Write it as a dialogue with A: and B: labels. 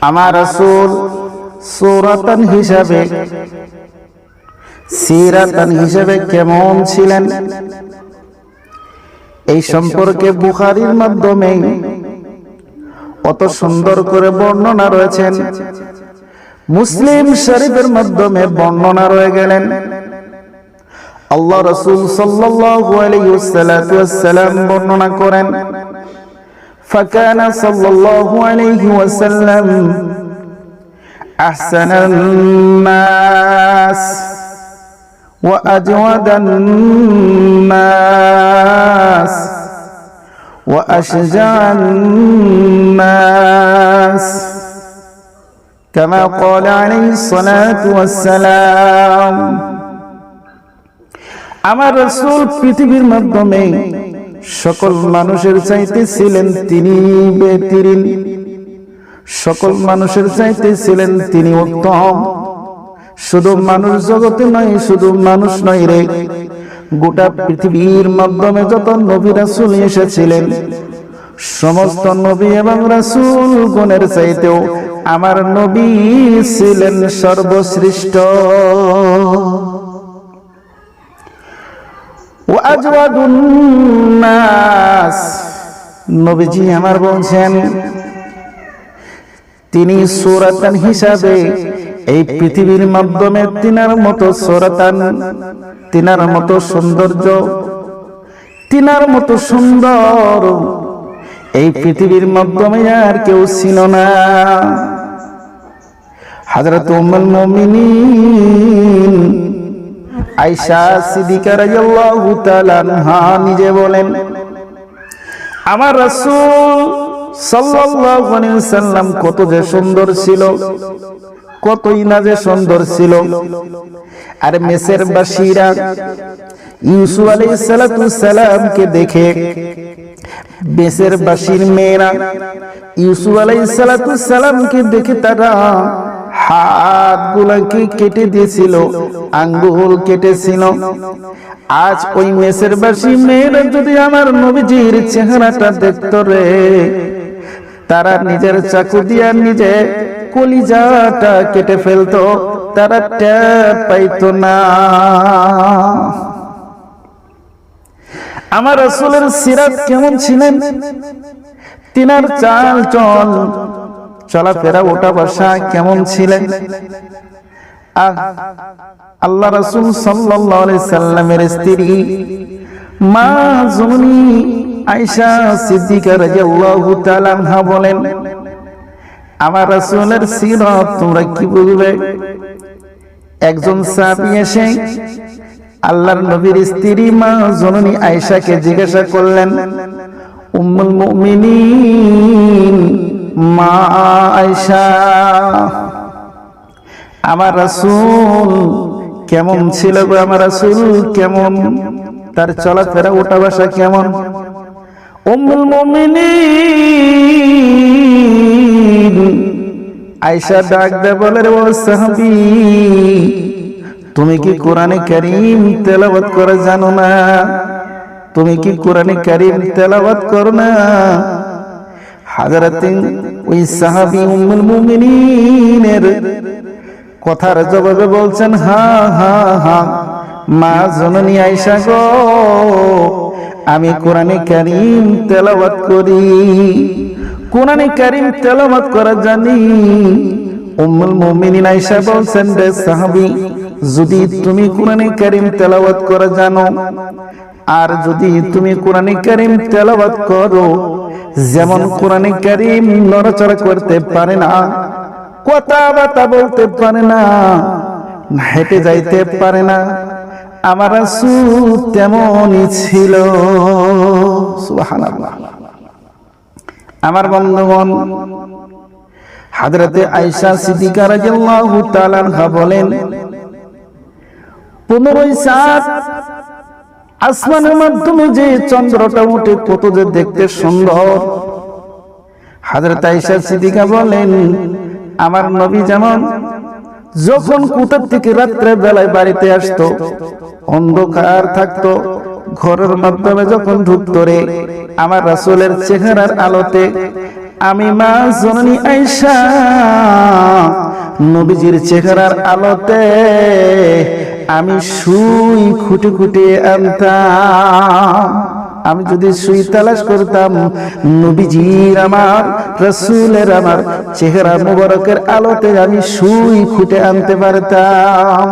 A: আমার রাসূল সূরাতান হিসাবে, সিরাতান হিসাবে কেমন ছিলেন? এই সম্পর্কে বুখারীর মাধ্যমে অত সুন্দর করে বর্ণনা রয়েছেন। মুসলিম শরীফের মাধ্যমে বর্ণনা রয়ে গেলেন। আল্লাহ রসুল আলাইহি বর্ণনা করেন فكان صلى الله عليه وسلم أحسن الناس وأجود الناس وأشجع الناس كما قال عليه الصلاة والسلام আমার রসুল পৃথিবীর মাধ্যমে সকল মানুষের চাইতে ছিলেন তিনি বেতিরিন। সকল মানুষের চাইতে ছিলেন তিনি উত্তম। শুধু মানুষ জগতে নয় শুধু মানুষ নয় রে। গোটা পৃথিবীর মাধ্যমে যত নবী রাসুল এসেছিলেন সমস্ত নবী এবং রাসুল গুণের চাইতেও আমার নবী ছিলেন সর্বশ্রেষ্ঠ। নবীজি আমার বলছেন, তিনি সুরাতান হিসাবে এই পৃথিবীর মাধ্যমে তিনার মতো সুরাতান, তিনার মতো সৌন্দর্য, তিনার মতো সুন্দর এই পৃথিবীর মাধ্যমে আর কেউ ছিল না। হাজরত উম্মুল আয়েশা সিদ্দিকা রাদিয়াল্লাহু তাআলা আনহা নিজে বলেন, আমার রাসূল সাল্লাল্লাহু আলাইহি সাল্লাম কত যে সুন্দর ছিল, কতই না যে সুন্দর ছিল। আর মেসের বাসীরা ইউসুফ আলাইহিস সালাতু সালামকে দেখে মেসের বাসীর মেয়েরা ইউসুফ আলাইহিস সালাতু সালামকে দেখে তারা হাত গুলাকে কেটে দিয়েছিল? আঙ্গুল কেটেছিল আজ ওই মেসের বাসী মেয়েরা যদি আমার নবীজির চেহারাটা দেখত রে, তারা নিজের চাকু দিয়া নিজে কলিজাটা কেটে ফেলতো, তারা ট্যাপ পাইতো না। আমার আসলের সিরাত কেমন ছিলেন? তিনার চাল চল চলাফেরা ওটা বসা কেমন ছিলেন? আল্লাহ রসুল সাল্লামের স্ত্রী মা জমনি আয়সা সিদ্দিকা রাদিয়াল্লাহু তাআলা বলেন, আমার রাসূলের সিরাত তোমরা কি বলবে একজন সাহাবী এসে আল্লাহর নবীর স্ত্রী মা জননী আয়েশাকে জিজ্ঞাসা করলেন, উম্মুল মুমিনিন মা আয়সা আমার রাসূল কেমন ছিল গো? আমার রাসূল কেমন? তার চলাফেরা, ওটা বাসা কেমন? উম্মুল মুমিনিন। আয়সা ডাক দে বলে ও সাহাবী, তুমি কি কোরআনে কারীম তেলাওয়াত করে জানো না? তুমি কি কোরআনে কারীম তেলাওয়াত করো না? হাজারাতিন ওই সাহাবি উম্মুল মুমিনিনের কথার জবাবে বলছেন, হা হা হা, মা জননী আয়েশা গো, আমি কোরআনে কারীম তেলাওয়াত করি। কোরআনে কারীম তেলাওয়াত করা জানি। উম্মুল মুমিনিন আয়েশা বলছেন, রে সাহাবী, যদি তুমি কোরআনে কারীম তেলাওয়াত করা জানো, আর যদি তুমি কোরআনে কারীম তেলাওয়াত করো যেমন কোরআনে কারীম নড়াচড়া করতে পারে না কথা বাতা বলতে পারে না, হেঁটে যাইতে পারে না, আমার রাসূল তেমনই ছিল। আমার বন্ধুগণ, হাজরতে আয়েশা সিদ্দিকা রাদিয়াল্লাহু বলেন, পনেরোই সাত আসমানের মাধ্যমে যে চন্দ্রটা উঠে কত যে দেখতে সুন্দর। হাজরত আয়েশা সিদ্দিকা বলেন, আমার নবী যেমন যখন কোথার থেকে রাত্রে বেলায় বাড়িতে আসতো, অন্ধকার থাকতো, ঘরের মাধ্যমে যখন ঢুকতো রে, আমার রাসূলের চেহারার আলোতে আমি মা জননী আইসা নবীজির চেহারার আলোতে আমি সুই খুঁটে খুঁটে আনতাম। আমি যদি সুই তালাশ করতাম নবীজির আমার রসুলের আমার চেহারা মুবারকের আলোতে আমি সুই খুঁটে আনতে পারতাম।